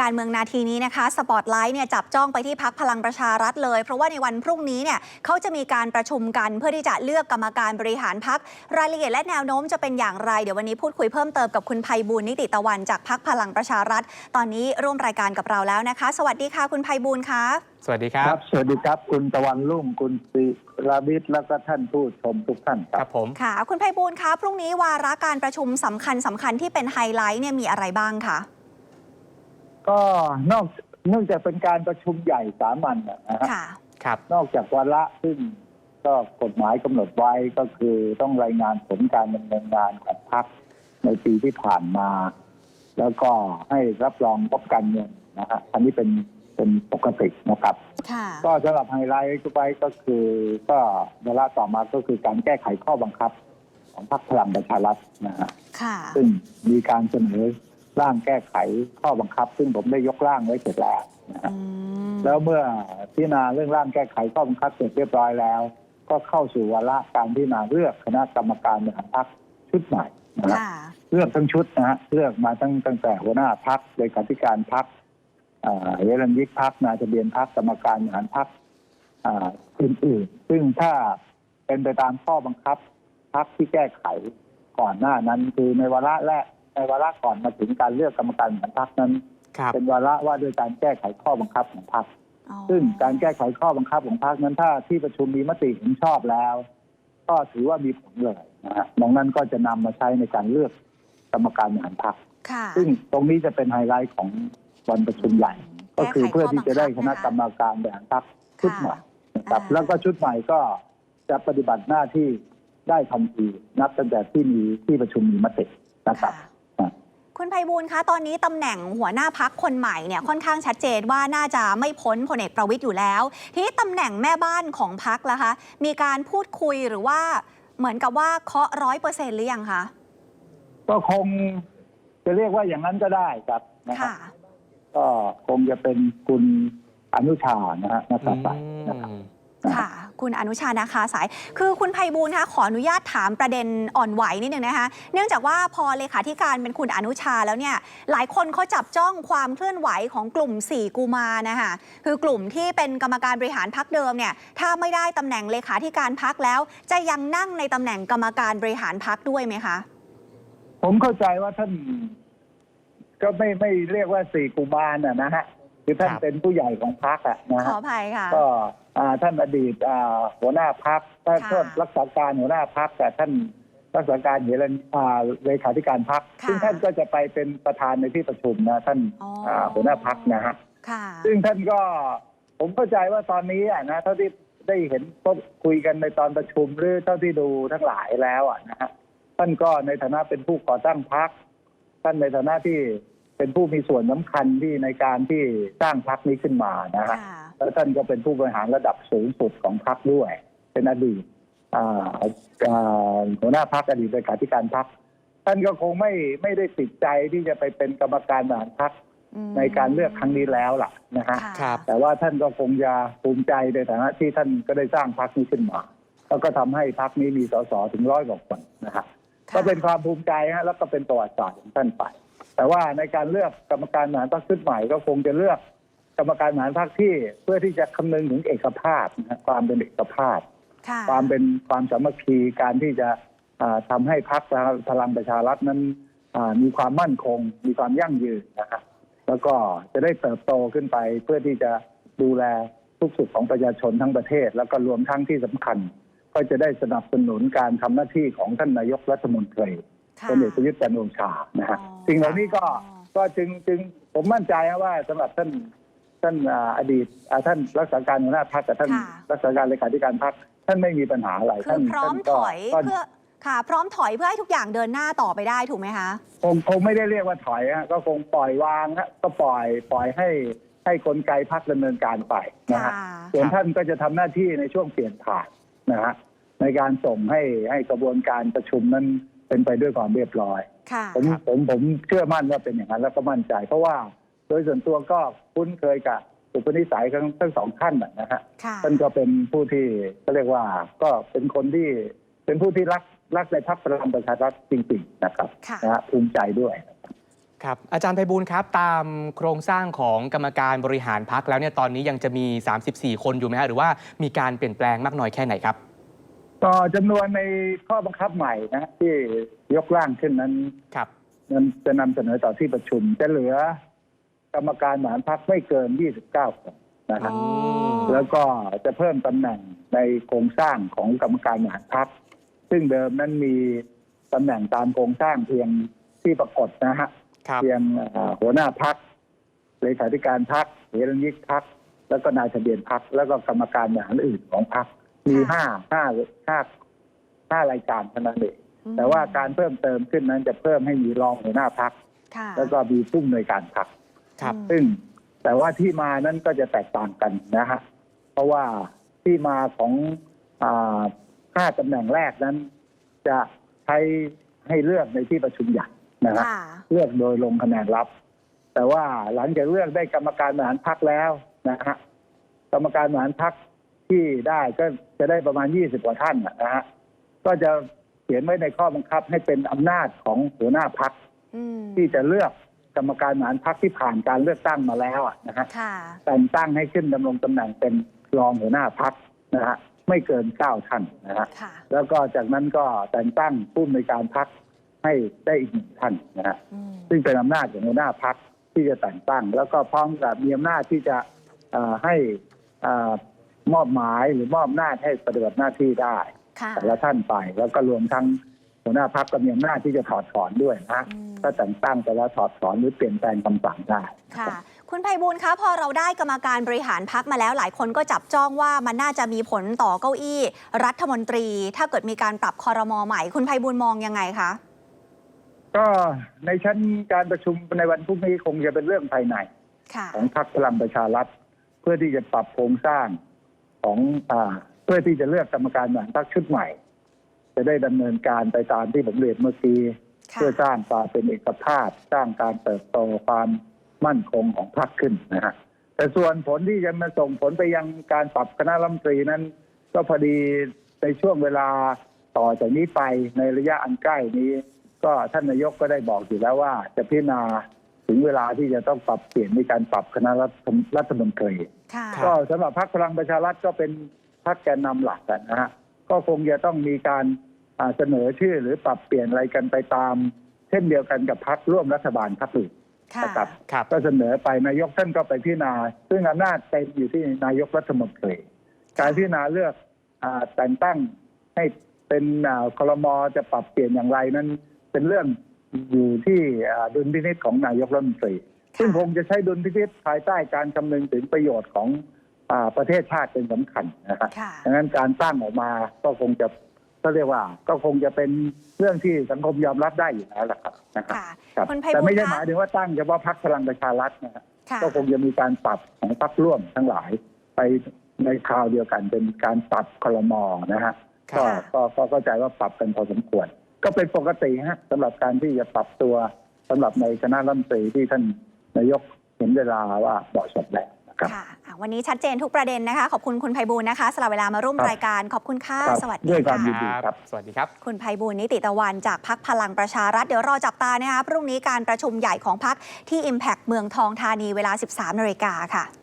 การเมืองนาทีนี้นะคะสปอตไลท์เนี่ยจับจ้องไปที่พักพลังประชารัฐเลย เพราะว่าในวันพรุ่งนี้เนี่ยเขาจะมีการประชุมกันเพื่อที่จะเลือกกรรมการบริหารพักรายละเอียดและแนวโน้มจะเป็นอย่างไร เดี๋ยววันนี้พูดคุยเพิ่มเติมกับคุณภัยบูลย์นิติตะวันจากพักพลังประชารัฐ ตอนนี้ร่วมรายการกับเราแล้วนะคะ สวัสดีค่ะคุณภัยบูลย์คะสวัสดีครัครับบสวัสดีครับ คุณตะวันรุ่งคุณศิราวิทย์แล้วก็ท่านผู้ชมทุกท่านคครัรับบผมค่ะคุณภัยบูลย์คะพรุ่งนี้วาระการประชุมสำคัญสำคัญที่เป็นไฮไลท์เนี่ยมีอะไรบ้างคะ ก็นอกเนื่องจากเป็นการประชุมใหญ่สามัญนะฮะค่ะ ครับ นอกจากวาระซึ่งก็กฎหมายกำหนดไว้ก็คือต้องรายงานผลการดำเนินงานของพรรคในปีที่ผ่านมา แล้วก็ให้รับรองงบการเงินนะฮะอันนี้เป็นเป็นปกตินะครับ ค่ะ ก็สำหรับไฮไลท์ไว้ก็คือก็เวลาต่อมาก็คือการแก้ไขข้อบังคับของพรรคพลังประชารัฐนะฮะค่ะ ซึ่งมีการเสนอ ร่างแก้ไขข้อบังคับ ซึ่งผมได้ยกร่างไว้เสร็จแล้วนะฮะอืมแล้วเมื่อพิจารณาเรื่องร่างแก้ไขข้อบังคับเสร็จเรียบร้อยแล้ว ก็เข้าสู่วาระการพิจารณาเลือกคณะกรรมการบริหารพรรคชุดใหม่นะฮะค่ะเลือกทั้งชุดนะฮะเลือกมาตั้งตั้งแต่หัวหน้าพักเลขาธิการพักเฮรัญยิกพักนายทะเบียนพักกรรมการบริหารพักอื่นๆซึ่งถ้าเป็นไปตามข้อบังคับพักที่แก้ไขก่อนหน้านั้นคือในวาระแรก ในวาระก่อนมาถึงการเลือกกรรมการบริหารพักนั้น ครับเป็นวาระว่าด้วยการแก้ไขข้อบังคับของพักอ๋อซึ่งการแก้ไขข้อบังคับของพรรคนั้นถ้าที่ประชุมมีมติเห็นชอบแล้ว ก็ถือว่ามีผลเลยนะฮะดังนั้นก็จะนำมาใช้ในการเลือกกรรมการบริหารพรรค ค่ะ ซึ่งตรงนี้จะเป็นไฮไลท์ของวันประชุมใหญ่ ก็คือเพื่อที่จะได้คณะกรรมการบริหารพรรคชุดใหม่นะครับ อ่า แล้วก็ชุดใหม่ก็จะปฏิบัติหน้าที่ได้ทันทีนับตั้งแต่ที่มีที่ประชุมมีมตินะครับ ค่ะ คุณไพบูลย์คะตอนนี้ตำแหน่งหัวหน้าพักคนใหม่เนี่ยค่อนข้างชัดเจนว่าน่าจะไม่พ้นพลเอกประวิตยอยู่แล้ว ทีนี้ตำแหน่งแม่บ้านของพักล่ะคะ มีการพูดคุยหรือว่าเหมือนกับว่าเคาะร้อยเปอร์เซ็นต์หรือยังคะก็คงจะเรียกว่าอย่างนั้นก็ได้ครับนะครัค่ะบก็คงจะเป็นคุณอนุชานะฮะนักษาสายนะครับอืม ค่ะ คุณอนุชานะคะสาย คือคุณไพบูลย์คะขออนุญาตถามประเด็นอ่อนไหวนิดนึงนะคะ เนื่องจากว่าพอเลขาธิการเป็นคุณอนุชาแล้วเนี่ย หลายคนเขาจับจ้องความเคลื่อนไหวของกลุ่ม 4 กูมารนะคะคือกลุ่มที่เป็นกรรมการบริหารพักเดิมเนี่ย ถ้าไม่ได้ตำแหน่งเลขาธิการพักแล้ว จะยังนั่งในตำแหน่งกรรมการบริหารพักด้วยไหมคะ ผมเข้าใจว่าท่าน ก็ไม่ไม่เรียกว่าสี่กุมารน่ะนะฮะคือท่านครับ เป็นผู้ใหญ่ของพรรคอะนะขอฮะอภัยค่ะ ก็อ่า ท่านอดีตอ่าหัวหน้าพักท่านค่ะท่านรักษาการหัวหน้าพักแต่ท่านรักษาการเฮรันอ่าเลขาธิการพักค่ะซึ่งท่านก็จะไปเป็นประธานในที่ประชุมนะท่านอ๋ออ่าหัวหน้าพักนะฮะค่ะซึ่งท่านก็ผมเข้าใจว่าตอนนี้อะนะเท่าที่ได้เห็นก็คุยกันในตอนประชุมหรือเท่าที่ดูทั้งหลายแล้วอะนะฮะท่านก็ในฐานะเป็นผู้ก่อตั้งพักท่านในฐานะที่ เป็นผู้มีส่วนสำคัญที่ในการที่สร้างพักนี้ขึ้นมานะฮะค่ะแล้วท่านก็เป็นผู้บริหารระดับสูงสุดของพักด้วย เป็นอดีตอ่าอ่าหัวหน้าพักอดีตเลขาธิการพักท่านก็คงไม่ไม่ได้ติดใจที่จะไปเป็นกรรมการบริหารพักอืมในการเลือกครั้งนี้แล้วล่ะนะฮะะครับแต่ว่าท่านก็คงจะภูมิใจในฐานะที่ท่านก็ได้สร้างพรรคนี้ขึ้นมา แล้วก็ทำให้พรรคนี้มีสสถึงร้อยกว่าคนนะฮะค่ะก็เป็นความภูมิใจฮะแล้วก็เป็นประวัติศาสตร์ของท่านไป แต่ว่าในการเลือกกรรมการบริหารพรรคชุดใหม่ก็คงจะเลือกกรรมการบริหารพรรคที่เพื่อที่จะคำนึงถึงเอกภาพนะความเป็นเอกภาพ ความเป็นความสามัคคีการที่จะทำาให้พรรคพลังประชารัฐนั้นมีความมั่นคง มีความยั่งยืนนะฮะแล้วก็จะได้เติบโตขึ้นไปเพื่อที่จะดูแลทุกสุขของประชาชนทั้งประเทศ แล้วก็รวมทั้งที่สำคัญ ก็จะได้สนับสนุนการทำหน้าที่ของท่านนายกรัฐมนตรี ค่ะพลเอกประยุทธ์จันทร์โอชานะฮะอ๋อสิ่งเหล่านี้ก็อ๋อก็จึงจึงผมมั่นใจนะว่าสำหรับท่านท่านอ่าอดีตอ่าท่านรักษาการหัวหน้าพรรคกับท่านค่ะรักษาการเลขาธิการพรรคท่านไม่มีปัญหาอะไรคืท่าอนพร้อมท่านถก็อยก็เพื่อค่ะ พร้อมถอยเพื่อให้ทุกอย่างเดินหน้าต่อไปได้ถูกไหมคะคงคงไม่ได้เรียกว่าถอยฮะก็คงปล่อยวางฮะก็ปล่อยปล่อยให้ให้กลไกพรรคดำเนินการไปนะฮะค่ะส่วนครับท่านก็จะทำหน้าที่ในช่วงเปลี่ยนผ่านนะฮะในการส่งให้ให้กระบวนการประชุมนั้น เป็นไปด้วยความเรียบร้อยค่ะผมผมผมเชื่อมั่นว่าเป็นอย่างนั้นแล้วก็มั่นใจ เพราะว่าโดยส่วนตัวก็คุ้นเคยกับอุปนิสัยทั้งทั้งสองท่านน่ะนะฮะค่ะท่านก็เป็นผู้ที่ก็เรียกว่าก็เป็นคนที่เป็นผู้ที่รักรักในพรรคพลังประชารัฐจริงๆนะครับค่ะนะฮะภูมิใจด้วยครับอาจารย์ไพบูลย์ครับตามโครงสร้างของกรรมการบริหารพักแล้วเนี่ยตอนนี้ยังจะมี 34 คนอยู่ไหมฮะหรือว่ามีการเปลี่ยนแปลงมากน้อยแค่ไหนครับ ก็จำนวนในข้อบังคับใหม่นะที่ยกร่างขึ้นนั้นครับนั้นจะนำเสนอต่อที่ประชุม จะเหลือ กรรมการบริหารพักไม่เกิน 29คนนะครับอ๋อแล้วก็จะเพิ่มตำแหน่งในโครงสร้างของกรรมการบริหารพักซึ่งเดิมนั้นมีตำแหน่งตามโครงสร้างเพียงที่ปรากฏนะฮะครับเพียงเอ่อหัวหน้าพักเลขาธิการพักเฮรัญยิกพักแล้วก็นายทะเบียนพักแล้วก็กรรมการบริหารอื่นของพัก มีห้าห้าห้าห้ารายการเท่านั้นเองอืมแต่ว่าการเพิ่มเติมขึ้นนั้นจะเพิ่มให้มีรองหัวหน้าพักค่ะแล้วก็มีผู้อำนวยการพักครับอืมซึ่งแต่ว่าที่มานั้นก็จะแตกต่างกันนะฮะเพราะว่าที่มาของอาห้าตำแหน่งแรกนั้น จะใช้ให้เลือกในที่ประชุมใหญ่นะฮะค่ะเลือกโดยลงคะแนนลับ แต่ว่าหลังจากเลือกได้กรรมการบริหารพักแล้วนะฮะกรรมการบริหารพัก ที่ได้ก็จะได้ประมาณยี่สิบกว่าท่านนะฮะก็จะเขียนไว้ในข้อบังคับให้เป็นอำนาจของหัวหน้าพักอืมที่จะเลือกกรรมการบริหารพักที่ผ่านการเลือกตั้งมาแล้วอะนะฮะค่ะแต่งตั้งให้ขึ้นดำรงตำแหน่งเป็นรองหัวหน้าพักนะฮะไม่เกินเก้าท่านนะฮะค่ะแล้วก็จากนั้นก็แต่งตั้งผู้อำนวยการพักให้ได้อีกหนึ่งท่านนะฮะอืมซึ่งเป็นอำนาจของหัวหน้าพักที่จะแต่งตั้ง แล้วก็พร้อมกับมีอำนาจที่จะเอ่อให้เอ่อ มอบหมายหรือมอบอำนาจให้ปฏิบัติหน้าที่ได้ค่ะแต่ละท่านไปแล้วก็รวมทั้งหัวหน้าพักก็มีอำนาจที่จะถอดถอนด้วยนะอืมถ้าแต่งตั้งไปแล้วถอดถอนหรือเปลี่ยนแปลงคำสั่งได้ค่ะ คุณไพบูลย์คะพอเราได้กรรมการบริหารพักมาแล้ว หลายคนก็จับจ้องว่ามันน่าจะมีผลต่อเก้าอี้ รัฐมนตรี ถ้าเกิดมีการปรับคอรมอใหม่ คุณไพบูลย์มองยังไงคะก็ในชั้นการประชุมในวันพรุ่งนี้คงจะเป็นเรื่องภายในค่ะของพรรคพลังประชารัฐเพื่อที่จะปรับโครงสร้าง ของอ่าเพื่อที่จะเลือกกรรมการบริหารพรรคชุดใหม่ จะได้ดำเนินการไปตามที่ผมเรียนเมื่อกี้ค่ะเพื่อสร้างความเป็นเอกภาพ สร้างการเติบโตความมั่นคงของพรรคขึ้นนะฮะแต่ส่วนผลที่จะมาส่งผลไปยังการปรับคณะรัฐมนตรีนั้น ก็พอดีในช่วงเวลาต่อจากนี้ไปในระยะอันใกล้นี้ ก็ท่านนายกก็ได้บอกอยู่แล้วว่าจะพิจารณา ถึงเวลาที่จะต้องปรับเปลี่ยนในการปรับคณะรัฐมรัฐมนตรีค่ะครับก็สำหรับพรรคพลังประชารัฐก็เป็นพรรคแกนนำหลักกันนะฮะก็คงจะต้องมีการอ่าเสนอชื่อหรือปรับเปลี่ยนอะไรกันไปตาม เช่นเดียวกันกับพรรคร่วมรัฐบาลพรรคอื่นค่ะนะครับครับก็เสนอไปนายกท่านก็ไปพิจารณาซึ่งอำนาจเต็มอยู่ที่นายกรัฐมนตรี การพิจารณาเลือกอาแต่งตั้งให้เป็นอ่าคลมจะปรับเปลี่ยนอย่างไรนั้นเป็นเรื่อง อยู่ที่อ่าดุลพินิจของนายกรัฐมนตรี ซึ่งคงจะใช้ดุลพินิจภายใต้การคำนึงถึงประโยชน์ของอาประเทศชาติเป็นสำคัญนะฮะค่ะดังนั้นการตั้งออกมาก็คงจะก็เรียกว่า ก็คงจะเป็นเรื่องที่สังคมยอมรับได้อยู่แล้วล่ะครับนะครับค่ะครับคุณไพแต่บูลไม่ย์ใช่คะหมายถึงว่าตั้งเฉพาะพรรคพลังประชารัฐนะฮะค่ะก็คงจะมีการปรับของพรรคร่วมทั้งหลาย ไปในคราวเดียวกันเป็นการปรับคลมอนะฮะครัก็บก็ก็เข้าใจว่าปรับกันพอสมควร ก็เป็นปกติฮะสำหรับการที่จะปรับตัวสำหรับในคณะรัฐมนตรีที่ท่านนายกเห็นเวลาว่าเหมาะสมแล้วนะครับ ค่ะอะ วันนี้ชัดเจนทุกประเด็นนะคะ ขอบคุณคุณไพบูลย์นะคะสละเวลามาร่วมครับ รายการขอบคุณค่ะครับสวัสด้ดีวยความยินค่ะดีครับ สวัสดีครับ คุณไพบูลย์นิติตะวันจากพักพลังประชารัฐ เดี๋ยวรอจับตานะคะพรุ่งนี้การประชุมใหญ่ของพักที่ Impact เมืองทองธานีเวลา 13นาฬิกาค่ะ